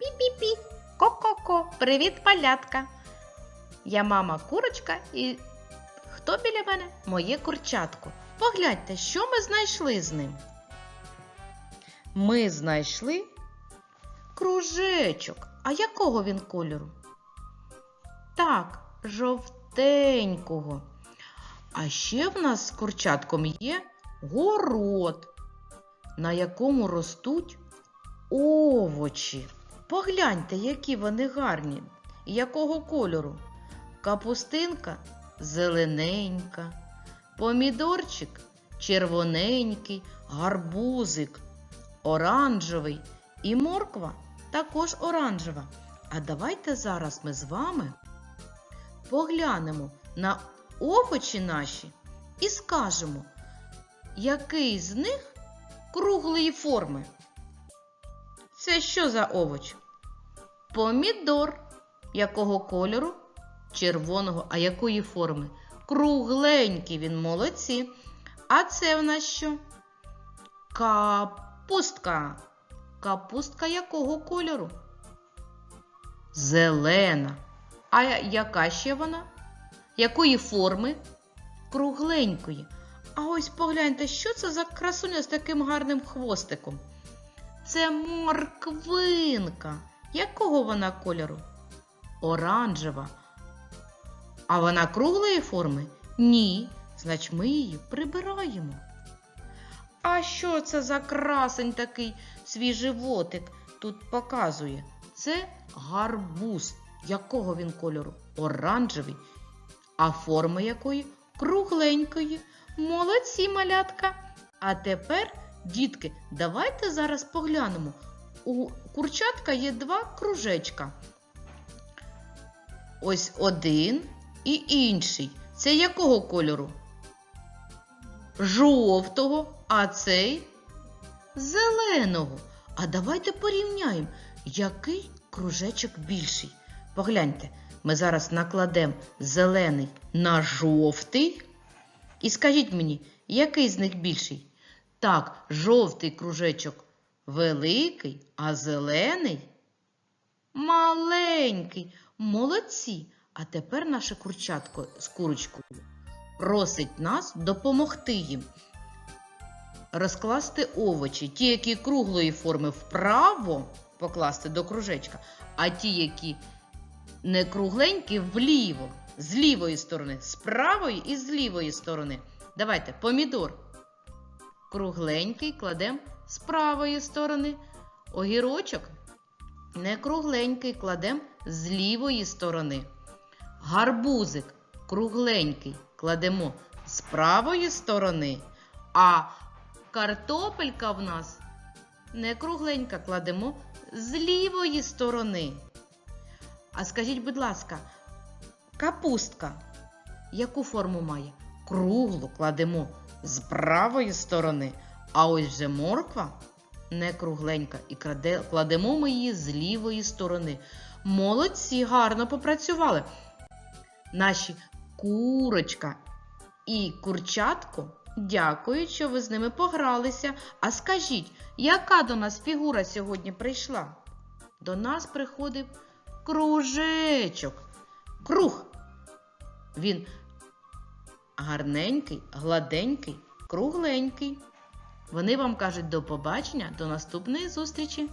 Пі-пі-пі. Ко-ко-ко. Привіт, малятка. Я мама курочка і хто біля мене? Моє курчатко. Погляньте, що ми знайшли з ним. Ми знайшли кружечок. А якого він кольору? Так, жовтенького. А ще в нас з курчатком є город, на якому ростуть овочі. Погляньте, які вони гарні. Якого кольору? Капустинка зелененька, помідорчик червоненький, гарбузик оранжевий і морква також оранжева. А давайте зараз ми з вами поглянемо на овочі наші і скажемо, який з них круглої форми. Це що за овоч? Помідор. Якого кольору? Червоного. А якої форми? Кругленький він молодці. А це в нас що? Капустка. Капустка якого кольору? Зелена. А яка ще вона? Якої форми? Кругленької. А ось погляньте, що це за красуня з таким гарним хвостиком? Це морквинка. Якого вона кольору? Оранжева. А вона круглої форми? Ні. Значить, ми її прибираємо. А що це за красень такий свій животик тут показує? Це гарбуз. Якого він кольору? Оранжевий. А форми якої? Кругленької. Молодці, малятка. А тепер, дітки, давайте зараз поглянемо. У курчатка є два кружечка. Ось один і інший. Це якого кольору? Жовтого, а цей зеленого. А давайте порівняємо, який кружечок більший. Погляньте, ми зараз накладемо зелений на жовтий. І скажіть мені, який з них більший? Так, жовтий кружечок великий, а зелений маленький. Молодці. А тепер наше курчатко з курочкою просить нас допомогти їм. Розкласти овочі, ті, які круглої форми вправо покласти до кружечка, а ті, які не кругленькі, вліво, з лівої сторони, з правої і з лівої сторони. Давайте помідор. Кругленький кладемо з правої сторони. Огірочок не кругленький кладемо з лівої сторони. Гарбузик кругленький кладемо з правої сторони, а картопелька в нас не кругленька кладемо з лівої сторони. А скажіть, будь ласка, капустка яку форму має? Круглу кладемо з правої сторони, а ось вже морква не кругленька і кладемо ми її з лівої сторони. Молодці, гарно попрацювали. Наші курочка і курчатко дякують, що ви з ними погралися. А скажіть, яка до нас фігура сьогодні прийшла? До нас приходив кружечок. Круг. Він гарненький, гладенький, кругленький. Вони вам кажуть до побачення, до наступної зустрічі!